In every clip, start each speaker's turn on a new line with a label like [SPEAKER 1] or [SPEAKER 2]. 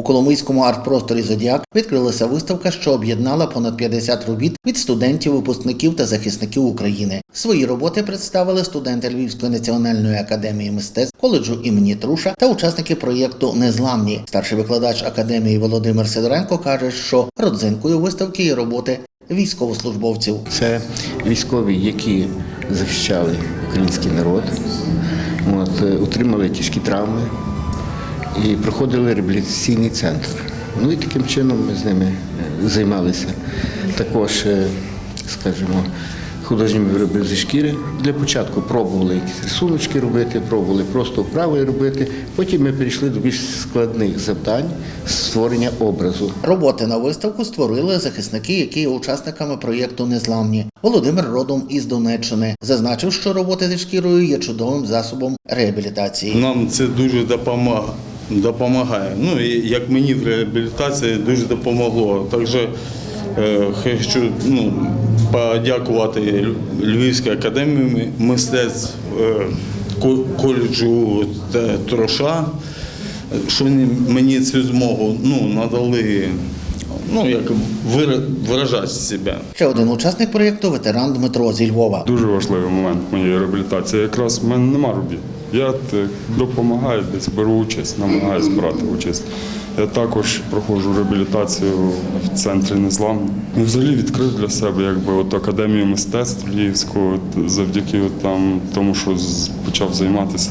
[SPEAKER 1] У Коломийському арт-просторі Зодіак відкрилася виставка, що об'єднала понад 50 робіт від студентів, випускників та захисників України. Свої роботи представили студенти Львівської національної академії мистецтв, коледжу імені Труша та учасники проєкту Незламні. Старший викладач академії Володимир Сидоренко каже, що родзинкою виставки є роботи військовослужбовців.
[SPEAKER 2] Це військові, які захищали український народ, от, е, отримали тяжкі травми і проходили реабілітаційний центр. Ну і таким чином ми з ними е, займалися. Також, е, скажімо, художніми виробами зі шкіри. Для початку пробували якісь рисуночки робити, пробували просто вправи робити. Потім ми перейшли до більш складних завдань створення образу.
[SPEAKER 1] Роботи на виставку створили захисники, які є учасниками проєкту Незламні. Володимир родом із Донеччини зазначив, що роботи зі шкірою є чудовим засобом реабілітації.
[SPEAKER 3] Нам це дуже допомагає. Допомагає. Ну і як мені в реабілітації дуже допомогло. Також е, хочу ну, подякувати Ль- Львівській академії мистецтв е, коледжу Троша, що мені цю змогу ну, надали ну, як вира- виражати себе.
[SPEAKER 1] Ще один учасник проєкту ветеран Дмитро зі Львова.
[SPEAKER 4] Дуже важливий момент моєї реабілітації. Якраз в мене нема робіт. Я допомагаю, десь беру участь, намагаюся брати участь. Я також проходжу реабілітацію в центрі Незламно. І взагалі відкрив для себе якби от академію мистецтв Львівську, завдяки там тому, що почав займатися,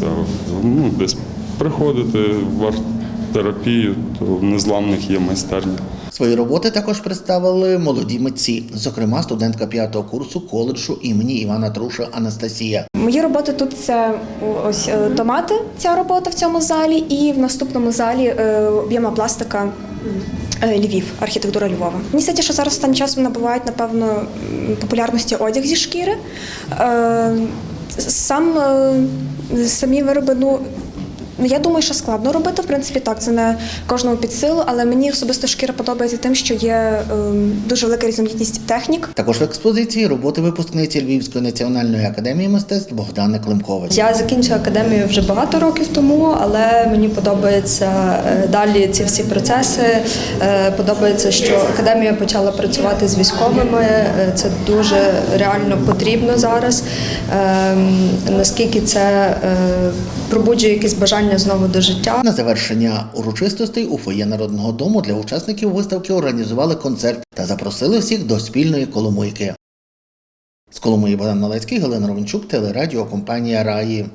[SPEAKER 4] ну десь приходити в арт-терапію, то в незламних є майстерня.
[SPEAKER 1] Свої роботи також представили молоді митці, зокрема студентка п'ятого курсу коледжу імені Івана Труша Анастасія.
[SPEAKER 5] Мої роботи тут це ось е, томати, ця робота в цьому залі, і в наступному залі е, об'ємна пластика. е, Львів, архітектура Львова. Мені здається, що зараз останнім часом набувають напевно популярності одяг зі шкіри. Сам самі вироби, ну я думаю, що складно робити. В принципі, так це не кожному під силу, але мені особисто шкіра подобається тим, що є е, дуже велика різноманітність технік.
[SPEAKER 1] Також в експозиції роботи випускниці Львівської національної академії мистецтв Богдани Климкович.
[SPEAKER 6] Я закінчила академію вже багато років тому, але мені подобається е, далі ці всі процеси. Е, Подобається, що академія почала працювати з військовими. Е, Це дуже реально потрібно зараз. Ем, Наскільки це пробуджує якесь бажання знову до життя.
[SPEAKER 1] На завершення урочистостей у фоє народного дому для учасників виставки організували концерт та запросили всіх до спільної коломийки. З Коломиї Богдан Малецький, Галина Ровенчук, телерадіо компанія Раї.